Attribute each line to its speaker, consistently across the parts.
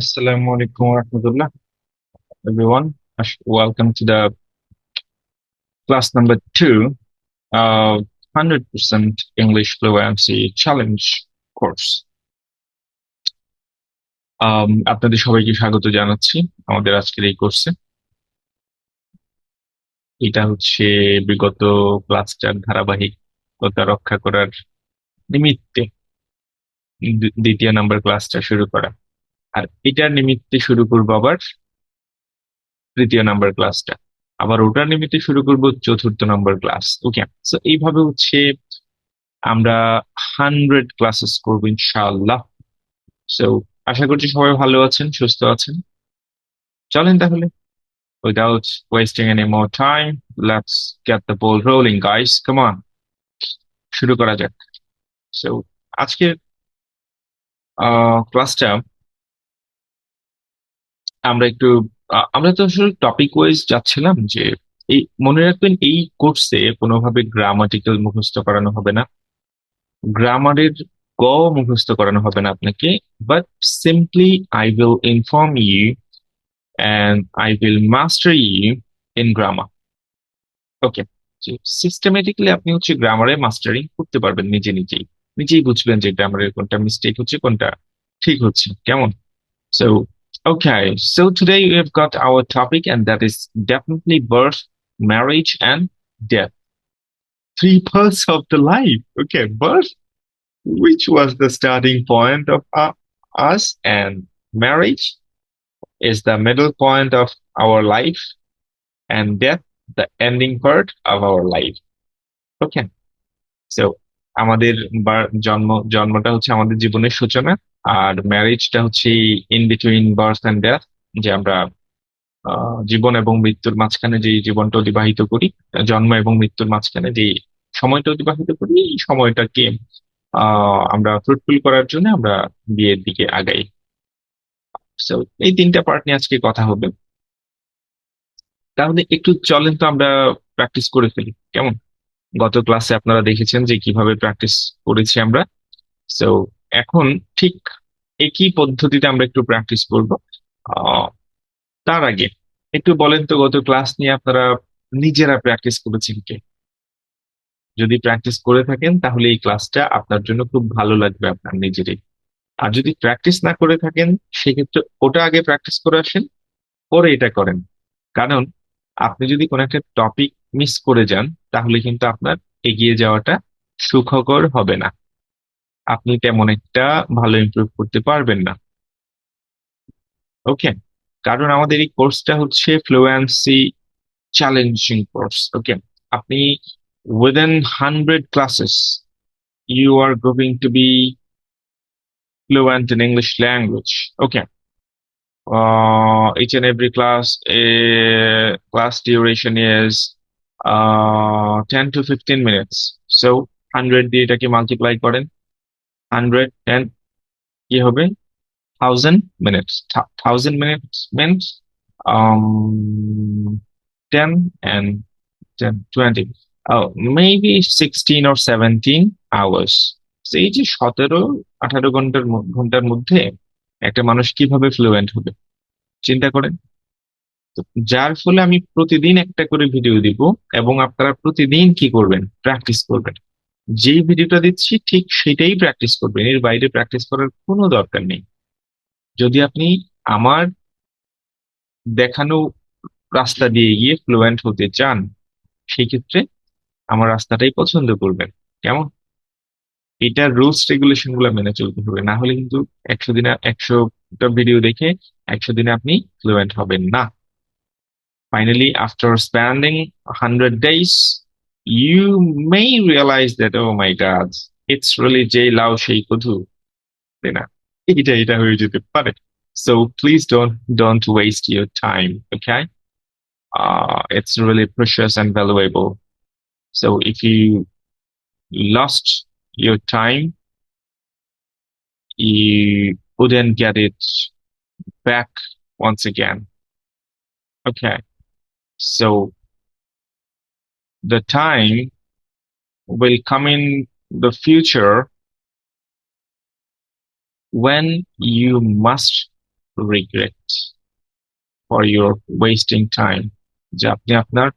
Speaker 1: Assalamu alaikum warahmatullah, everyone. Welcome to the class number two of 100% English Fluency Challenge course. Um, আপনাদের সবাইকে স্বাগত জানাচ্ছি আমাদের আজকের এই কোর্সে এটা হচ্ছে বিগত ক্লাসটার ধারাবাহিকতা রক্ষা করার নিমিত্তে দ্বি- দ্বিতীয় নাম্বার ক্লাসটা শুরু করা আর এটার নিমিত্তে শুরু করব আবার তৃতীয় নাম্বার ক্লাসটা। আবার ওটার নিমিত্তে শুরু করব চতুর্থ নাম্বার ক্লাস। ওকে সো এইভাবে হচ্ছে আমরা হান্ড্রেড ক্লাসেস করব ইনশাআল্লাহ। সো আশা করছি সবাই ভালো আছেন, সুস্থ আছেন। চলেন তাহলে। Without wasting any more time let's get the ball rolling guys come on শুরু করা যাক। সো আজকের ক্লাসটা আমরা একটু আমরা তো আসলে টপিক ওয়াইজ যাচ্ছিলাম যে এই, মনে রাখবেন এই কোর্সে কোনোভাবে গ্রামাটিক্যাল মুখস্থ করানো হবে না। গ্রামারের গ মুখস্থ করানো হবে না আপনাকে but simply I will inform you and I will master you in grammar okay systematically আপনি হচ্ছে গ্রামারে মাস্টারিং করতে পারবেন নিজে নিজেই। নিজেই বুঝবেন যে গ্রামারের কোনটা মিস্টেক হচ্ছে, কোনটা ঠিক হচ্ছে। কেমন? So okay so today we have got our topic and that is definitely birth marriage and death three parts of the life okay birth which was the starting point of uh, us and marriage is the middle point of our life and death the ending part of our life okay so আমাদের বার- জন্ম জন্মটা হচ্ছে আমাদের জীবনের সূচনা আর ম্যারেজটা হচ্ছে in between birth and death যে আমরা জীবন এবং মৃত্যুর মাঝখানে যে জীবনটা অতিবাহিত করি, জন্ম এবং মৃত্যুর মাঝখানে যে সময়টা অতিবাহিত করি, এই সময়টাকে আমরা ফ্রুটফুল করার জন্য আমরা বিয়ের দিকে আগাই। এই তিনটা পার্ট নিয়ে আজকে কথা হবে। তাহলে একটু চলেন তো আমরা প্র্যাকটিস করে ফেলি। কেমন? গত ক্লাসে আপনারা দেখেছেন যে কীভাবে প্র্যাকটিস করেছি আমরা। সো এখন ঠিক একই পদ্ধতিতে আমরা একটু প্র্যাকটিস করব। তার আগে একটু বলেন তো, গত ক্লাস নিয়ে আপনারা নিজেরা প্র্যাকটিস করেছেন কে? যদি প্র্যাকটিস করে থাকেন, তাহলে এই ক্লাসটা আপনার জন্য খুব ভালো লাগবে আপনার নিজেরই। আর যদি প্র্যাকটিস না করে থাকেন, সেক্ষেত্রে ওটা আগে প্র্যাকটিস করে আসেন, পরে এটা করেন। কারণ আপনি যদি কোনো একটা টপিক মিস করে যান, তাহলে কিন্তু আপনার এগিয়ে যাওয়াটা সুখকর হবে না। আপনি তেমন একটা ভালো ইম্প্রুভ করতে পারবেন না। ওকে কারণ আমাদের এই কোর্সটা হচ্ছে ফ্লুয়েন্সি চ্যালেঞ্জিং কোর্স ওকে আপনি within hundred classes you are growing to be fluent in English language okay each and every class a class duration is ten to fifteen minutes so hundred দিয়ে এটাকে multiply করেন 100 10 কি হবে? 1000 minutes Thou- 1000 minutes means um 10 and 10 20 oh maybe 16 or 17 hours. So, এই যে সতেরো, আঠারো ঘণ্টার ঘণ্টার মধ্যে একটা মানুষ কীভাবে ফ্লুয়েন্ট হবে? চিন্তা করেন। যার ফলে আমি প্রতিদিন একটা করে ভিডিও দিব এবং আপনারা প্রতিদিন কি করবেন? প্র্যাকটিস করবেন। যেই ভিডিওটা দিচ্ছি ঠিক সেটাই প্র্যাকটিস করবেন। এর বাইরে প্র্যাকটিস করার কোনো দরকার নেই। যদি আপনি আমার দেখানো রাস্তা দিয়ে গিয়ে ফ্লুয়েন্ট হতে চান সেই ক্ষেত্রে আমার রাস্তাটাই পছন্দ করবেন। কেমন? এটার রুলস রেগুলেশনগুলো মেনে চলতে হবে। না হলে কিন্তু একশো দিনে একশোটা ভিডিও দেখে একশো দিনে আপনি ফ্লুয়েন্ট হবেন না। Finally, after spending 100 days, you may realize that, oh my God, it's really J Lao Shei Kudu. তাই না? এটা এটা হয়ে যেতে পারে so please don't don't waste your time okay uh it's really precious and valuable so if you lost your time you wouldn't get it back once again okay so the time will come in the future when you must regret for your wasting time যে আপনি আপনার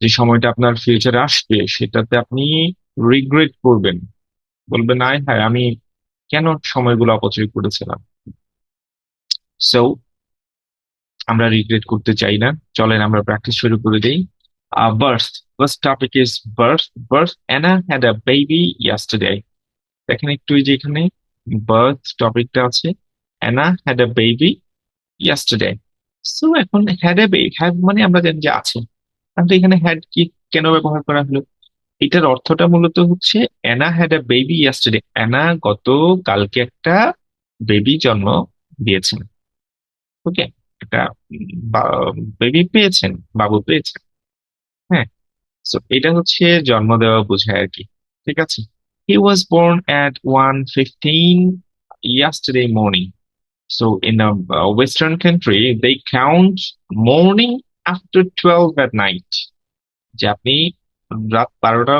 Speaker 1: যে সময়টা আপনার ফিউচারে আসবে, সেটাতে আপনি রিগ্রেট করবেন। বলবেন, আয় হ্যাঁ আমি কেন সময়গুলো অপচয় করেছিলাম? সো আমরা রিগ্রেট করতে চাই না। চলেন, আমরা প্র্যাকটিস শুরু করে দিই। Birth first topic is birth birth Anna had a baby yesterday দেখেন একটু যে এখানে বার্থ টপিকটা আছে. Anna had a baby yesterday so এখন হ্যাড এ বেবি হ্যাড মানে আমরা জানি যে আছে। তাহলে এখানে হ্যাড কি, কেন ব্যবহার করা হলো? এটার অর্থটা মূলত হচ্ছে Anna had a baby yesterday Anna গত, কালকে একটা বেবি জন্ম দিয়েছেন। ওকে একটা বেবি পেয়েছেন, বাবু পেয়েছেন। সো এটা হচ্ছে জন্ম দেওয়া বোঝায় আর কি, ঠিক আছে? He was born at one fifteen yesterday morning so in western country they count morning after twelve at night যে আপনি রাত বারোটা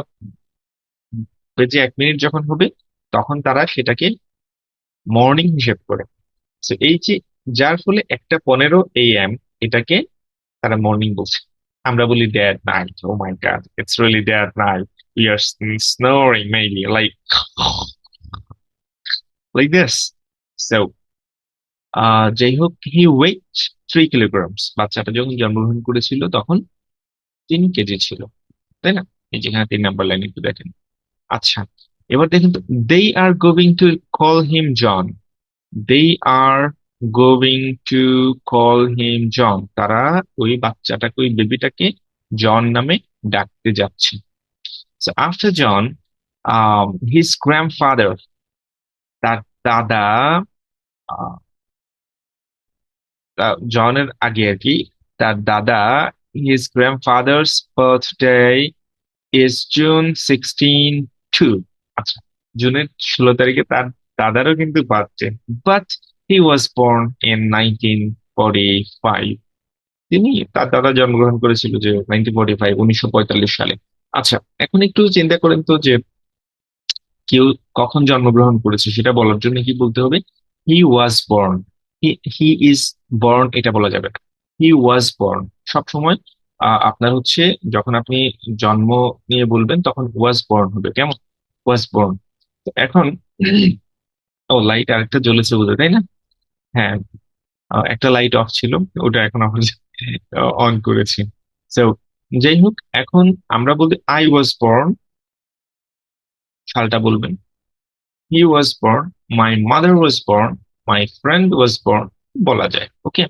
Speaker 1: বেজে এক মিনিট যখন হবে, তখন তারা সেটাকে মর্নিং হিসেব করে। তো এই যে, যার ফলে একটা পনেরো এ এম এটাকে তারা মর্নিং বলছে। আমরা বলি dead night oh my God it's really dead night we are snoring maybe like like this so যাই হোক হি ওয়েট থ্রি কিলোগ্রামস বাচ্চাটা যখন জন্মগ্রহণ করেছিল তখন তিন কেজি ছিল, তাই না? এই যেখানে তিন নাম্বার লাইন একটু দেখেন। আচ্ছা এবার দেখেন তো they are going to call him John they are going to call him John তারা ওই বাচ্চাটাকে ওই বেবিটাকে জন নামে ডাকতে যাচ্ছে। John, um, his grandfather, তার দাদা জনের আগে আর কি তার দাদা his grandfather's birthday is June 16 too আচ্ছা জুনের ষোলো তারিখে তার দাদারও কিন্তু birthday but he was born in nineteen forty five তিনি তার দাদা জন্মগ্রহণ করেছিল যে নাইনটিন ফর্টি ফাইভ উনিশশো পঁয়তাল্লিশ সালে। আচ্ছা এখন একটু চিন্তা করেন তো যে কেউ কখন জন্মগ্রহণ করেছে, সেটা বলার জন্য কি বলতে হবে? He was born he is born এটা বলা যাবে না। হি ওয়াজ বর্ন সবসময় আপনার হচ্ছে যখন আপনি জন্ম নিয়ে বলবেন, তখন ওয়াজ বর্ন হবে। কেমন? ওয়াজ বর্ন এখন, ও লাইট আরেকটা জ্বলেছে বোধ তাই না? হ্যাঁ একটা লাইট অফ ছিল, ওটা এখন অন করেছি। তো যাই হোক, এখন আমরা বলতে আই ওয়াজ বর্ন সালটা বলবেন। He was born my mother was born my friend was born বলা যায় ওকে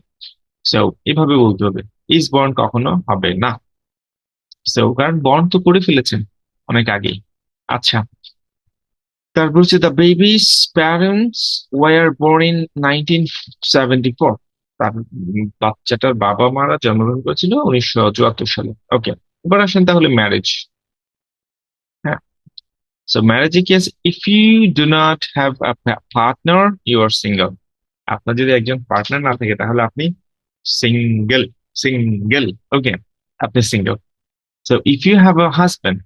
Speaker 1: সো এভাবে বলতে হবে। ইজ বর্ন কখনো হবে না। সো কারণ বর্ন তো করে ফেলেছেন অনেক আগেই। আচ্ছা তারপর হচ্ছে the baby's parents were born in nineteen seventy four. বাচ্চাটার বাবা মারা জন্মগ্রহণ করেছিল উনিশশো চুয়াত্তর সালে। ওকে, এবার আসেন তাহলে ম্যারেজ হ্যাঁ সো ম্যারেজে কি আছে? If you do not have partner you are single আপনার যদি একজন পার্টনার না থাকে, তাহলে আপনি সিঙ্গেল সিঙ্গেল ওকে, আপনি single so if you have a husband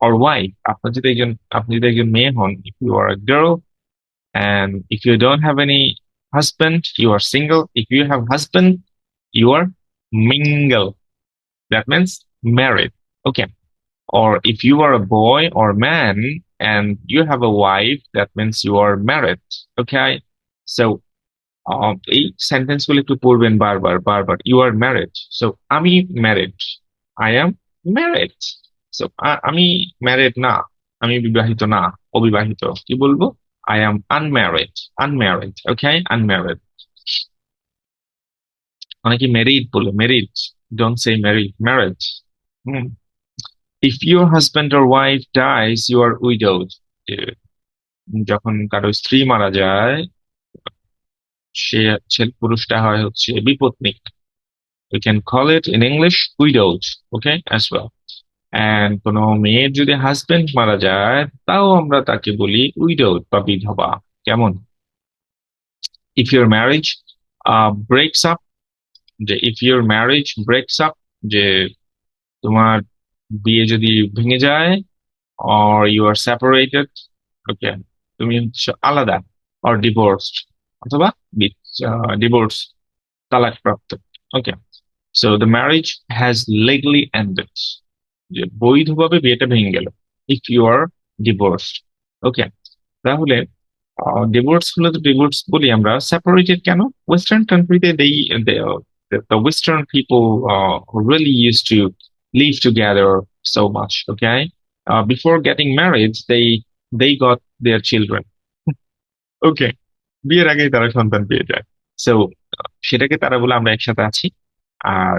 Speaker 1: or wife আপনার যদি একজন আপনি যদি একজন মেয়ে হন if you are a girl and if you don't have any husband you are single if you have husband you are mingle that means married okay or if you are a boy or man and you have a wife that means you are married okay so um, এই sentence গুলো একটু পড়বেন বারবার বারবার you R married so আমি married I am married So আমি married না, আমি বিবাহিত না, অবিবাহিত, কি বলব? I am unmarried unmarried okay unmarried অনেকে ম্যারিড বলে married don't say married married hmm. If your husband or wife dies you are widowed যখন কারও স্ত্রী মারা যায়, সে ছেলে পুরুষটা হয় হচ্ছে বিপত্নিক we can call it in English widowed, okay, as well. And কোনো মেয়ের যদি হাজবেন্ড মারা যায়, তাও আমরা তাকে বলি উইডোড বা বিধবা। কেমন? If your marriage breaks up যে if your marriage breaks up যে তোমার বিয়ে যদি ভেঙে যায়, or you are separated, okay, তুমি আলাদা, or divorced, অথবা ডিভোর্স তালাক প্রাপ্ত okay so the marriage has legally ended. যে বৈধভাবে বিয়েটা ভেঙে গেল if you are divorced okay তাহলে ডিভোর্স হলে ডিভোর্স বলি আমরা সেপারেটেড কেন? ওয়েস্টার্ন কান্ট্রিতে দেই people uh, really used to live together so much okay? Uh, before getting married they they got their children. ওকে বিয়ের আগেই তারা সন্তান পেয়ে যায়। সো সেটাকে তারা বলে আমরা একসাথে আছি আর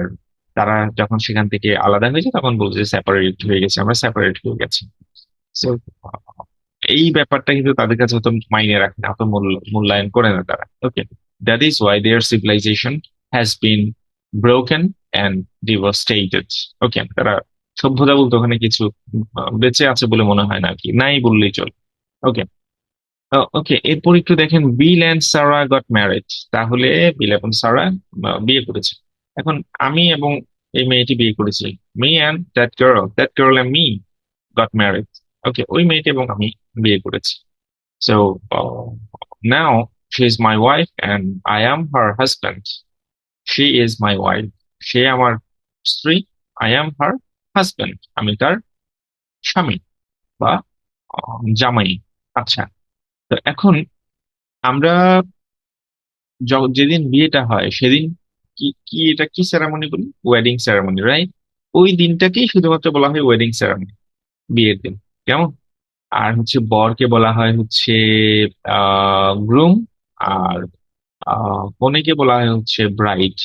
Speaker 1: তারা যখন সেখান থেকে আলাদা হয়েছে তখন বলছে সেপারেট হয়ে গেছে, আমরা সেপারেট হয়ে গেছি। সো এই ব্যাপারটা কিন্তু তাদের কাছে অত মাইনে রাখে না অত মূল্য- মূল্যায়ন করে না তারা। Okay that is why their civilization has been broken and devastated okay তারা সভ্যতা বলতে ওখানে কিছু বেঁচে আছে বলে মনে হয় না কি, নাই বললেই চলে। ওকে ওকে এরপর একটু দেখেন Bill and Sara got marriage তাহলে বিল এবং সারা বিয়ে করেছে। এখন আমি এবং এই মেয়েটি বিয়ে করেছি। Me and that girl that girl and me got married okay ওই মেয়েটি এবং আমি বিয়ে করেছি। So now she is my wife and I am her husband she is my wife সে আমার স্ত্রী। আই অ্যাম হার হাজব্যান্ড আমি তার স্বামী বা জামাই। আচ্ছা তো এখন আমরা যেদিন বিয়েটা হয়, সেদিন কি কি এটা কি সেরামনি বলি? ওয়েডিং সেরামনি রাইট ওই দিনটাকেই শুধুমাত্র বলা হয় ওয়েডিং সেরামনি বিয়ের দিন, কেমন? আর হচ্ছে বরকে বলা হয় হচ্ছে গ্রুম আর কনেকে বলা হয় হচ্ছে ব্রাইড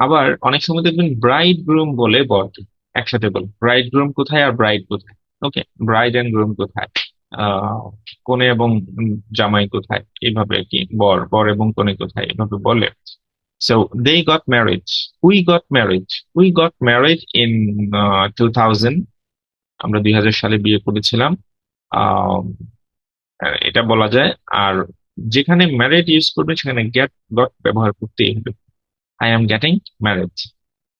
Speaker 1: আবার অনেক সময় দেখবেন ব্রাইড গ্রুম বলে বরকে, একসাথে বলে। ব্রাইড গ্রুম কোথায় আর ব্রাইড কোথায়? ওকে ব্রাইড অ্যান্ড গ্রুম কোথায়? কনে এবং জামাই কোথায়? এইভাবে আর কি, বর বর এবং কনে কোথায়? এভাবে বলে। So they got married. We got married. We got married in uh, 2000. আমরা দুই হাজার সালে বিয়ে করেছিলাম। এটা বলা যায়। আর যেখানে ম্যারেড ইউজ করবে সেখানে গেট গট ব্যবহার করতেই হবে। I am getting married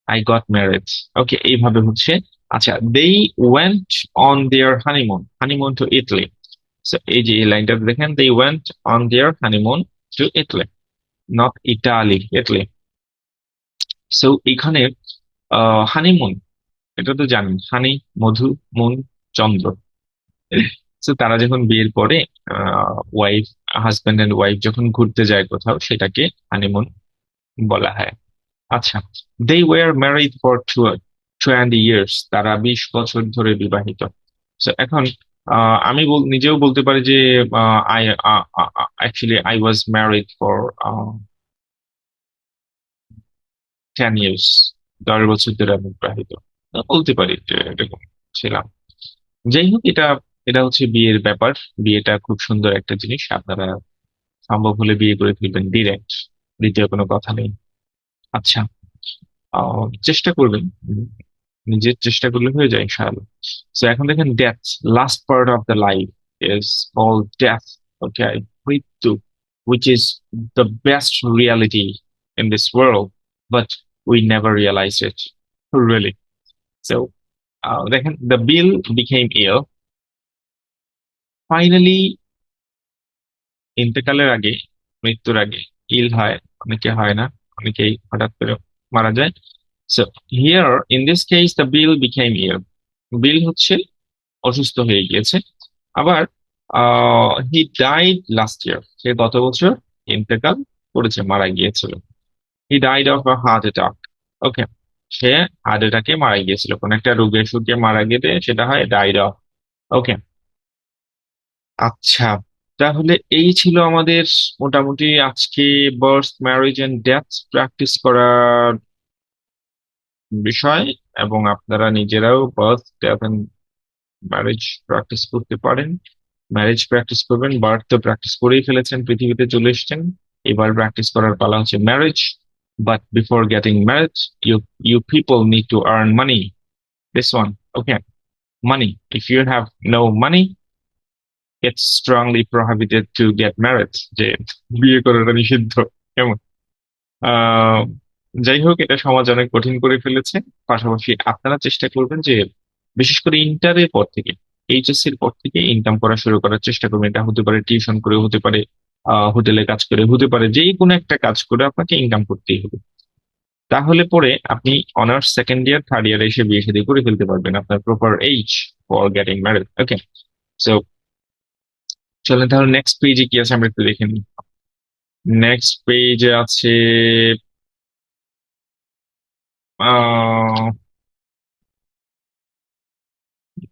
Speaker 1: I got married okay এইভাবে হচ্ছে। আচ্ছা they went on their honeymoon honeymoon to Italy এই যে এই লাইনটা দেখেন they went on their honeymoon to Italy not Italy Italy so এখানে হানিমুন এটা তো জানেন হানি মধু মুন চন্দ্র। তো তারা যখন বিয়ের পরে ওয়াইফ হাজব্যান্ড এন্ড ওয়াইফ যখন ঘুরতে যায় কোথাও সেটাকে হানিমুন বলা হয়। আচ্ছা they were married for twenty years তারা বিশ বছর ধরে বিবাহিত। So, এখন আমি নিজেও বলতে পারি যে I actually I was married for ten years দশ বছর ধরে আমি বিবাহিত বলতে পারি যে এরকম ছিলাম। যাই হোক, এটা এটা হচ্ছে বিয়ের ব্যাপার। বিয়েটা খুব সুন্দর একটা জিনিস। আপনারা সম্ভব হলে বিয়ে করে ফেলবেন ডিরেক্ট দ্বিতীয় কোনো কথা নেই। আচ্ছা চেষ্টা করবেন। নিজের চেষ্টা করলে হয়ে যায় ইনশাআল্লাহ। সো এখন দেখেন death last part of the life is all death okay মৃত্যু which is the best reality in this world but we never realized it really. So uh, দেখেন the bill became ill. Finally ইন্তেকালের আগে মৃত্যুর আগে ইল হয় অনেকে হয় না অনেকেই হঠাৎ করে মারা যায়। So here in this case the Bill became ill Bill হচ্ছে অসুস্থ হয়ে গিয়েছে। আবার হি ডাইড লাস্ট ইয়ার সে গত বছর ইন্তেকাল করেছে, মারা গিয়েছিল। He died of a heart attack okay say heart অ্যাটাকে মারা গিয়েছিল। কোন একটা রোগে সুখে মারা গেলে সেটা হয় ডাইড অফ ওকে আচ্ছা তাহলে এই ছিল আমাদের মোটামুটি আজকে birth marriage and death practice করার বিষয় এবং আপনারা নিজেরাও birth death and marriage practice করতে পারেন। ম্যারেজ প্র্যাকটিস করবেন বার্থ তো প্র্যাকটিস করেই ফেলেছেন, পৃথিবীতে চলে এসেছেন। এবার প্র্যাকটিস করার পালা হচ্ছে marriage but before getting marriage you you people need to earn money this one okay money if you have no money it's strongly prohibited to get married যে বিয়ে করাটা নিষিদ্ধ, কেমন? যাই হোক, এটা সমাজ অনেক কঠিন করে ফেলেছে। পাশাপাশি আপনারা চেষ্টা করবেন যে, বিশেষ করে ইন্টারের পর থেকে এইচএসসি এর পর থেকে ইনকাম করা শুরু করার চেষ্টা করবেন এটা হতে পারে টিউশন করে হতে পারে হোটেলে কাজ করে হতে পারে যেই কোনো একটা কাজ করে আপনাকে ইনকাম করতেই হবে। তাহলে পরে আপনি অনার্স সেকেন্ড ইয়ার থার্ড ইয়ারে এসে বিয়ে শাদী করে ফেলতে পারবেন আপনার proper age for getting married okay so চলেন তাহলে নেক্সট পেজে কি আছে? আমরা একটু দেখে নিই। নেক্সট পেজে আছে আহ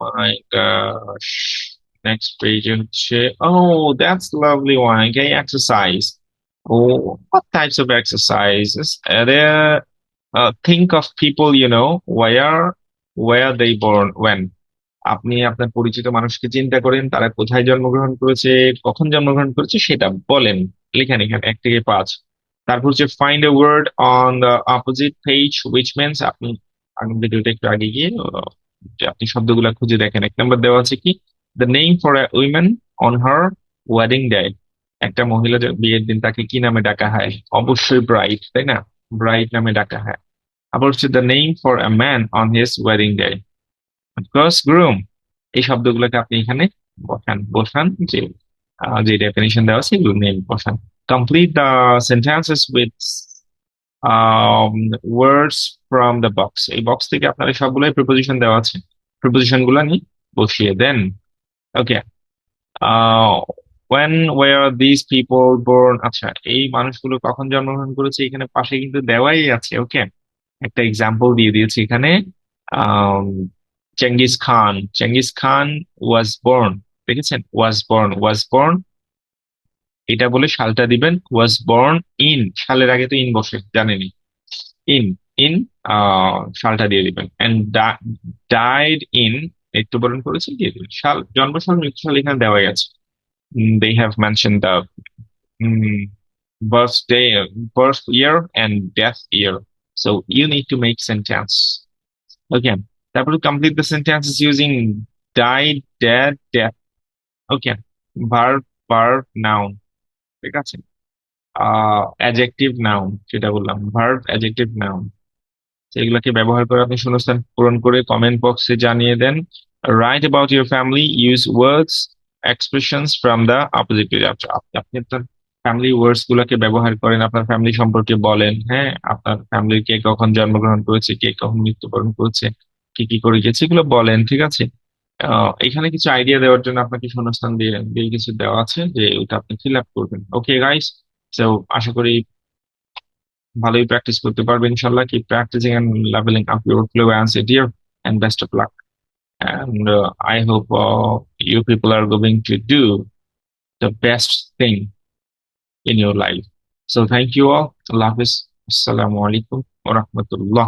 Speaker 1: my gosh next page হচ্ছে oh that's lovely one okay exercise oh what types of exercises are there uh, think of people you know where where they born when আপনি আপনার পরিচিত মানুষকে চিন্তা করেন তারা কোথায় জন্মগ্রহণ করেছে কখন জন্মগ্রহণ করেছে সেটা বলেন লেখেন এখানে এক থেকে পাঁচ তারপর হচ্ছে find a word on the opposite page which means আপনি আগের ভিডিওটা একটু আগে গিয়ে আপনি শব্দগুলা খুঁজে দেখেন। এক নম্বর দেওয়া আছে কি? The name for a women on her wedding day একটা মহিলা বিয়ের দিন তাকে কি নামে ডাকা হয়? অবশ্যই ব্রাইড তাই না? ব্রাইড নামে ডাকা হয়। আবার হচ্ছে the name for a man on his wedding day of course groom এই শব্দগুলোকে আপনি এখানে বসান বসান, যে যে ডেফিনেশন দেওয়া আছে, এগুলো নেম বসান। Complete the sentences with words from the box এই বক্স থেকে আপনার সবগুলোই প্রিপোজিশন দেওয়া আছে। প্রিপোজিশনগুলো নিয়ে বসিয়ে দেন। Okay when were this people born আচ্ছা এই মানুষগুলো কখন জন্মগ্রহণ করেছে? এখানে পাশে কিন্তু দেওয়াই আছে। ওকে একটা এক্সাম্পল দিয়ে দিয়েছি এখানে। Genghis Khan Genghis Khan was born দেখেছেন? ওয়াজ বর্ন ওয়াজ বর্ন এটা বলে সালটা দিবেন ওয়াজ বর্ন ইন সালের আগে তো ইন বসে জানেনই ইন ইন সালটা দিয়ে দিবেন এন্ড ডাইড ইন মৃত্যুবরণ করেছে দিয়ে দিবেন সাল জন্মসাল মৃত্যুসাল এখানে দেওয়াই আছে they have mention the birthday birth year and death year so you need to make sentence okay তারপরে complete the sentences using died dead death okay verb verb noun ঠিক আছে? আহ অ্যাডজেক্টিভ নাউন যেটা বললাম ভার্ব অ্যাডজেক্টিভ নাউন সেগুলোকে ব্যবহার করে আপনি শূন্যস্থান পূরণ করে কমেন্ট বক্সে জানিয়ে দেন right about your family use words expressions from the opposite আপনি আপনার ফ্যামিলি ওয়ার্ডস গুলোকে ব্যবহার করেন, আপনার ফ্যামিলি সম্পর্কে বলেন হ্যাঁ? আপনার ফ্যামিলির কে কখন জন্মগ্রহণ করেছে, কে কখন মৃত্যুবরণ করেছে, কি কি করে গেছে, এগুলো বলেন, ঠিক আছে? আহ এখানে কিছু আইডিয়া দেওয়ার জন্য আপনাকে শূন্যস্থান দিয়ে দিয়ে কিছু দেওয়া আছে যে ওটা আপনি ফিল আপ করবেন ওকে গাইস তো আশা করি ভালোই প্র্যাকটিস করতে পারবে ইনশাল্লাহ keep practicing and leveling up your fluency dear and best of luck and uh, I hope uh, you people are going to do the best thing in your life so thank you all Allah Hafiz Assalamu alaikum wa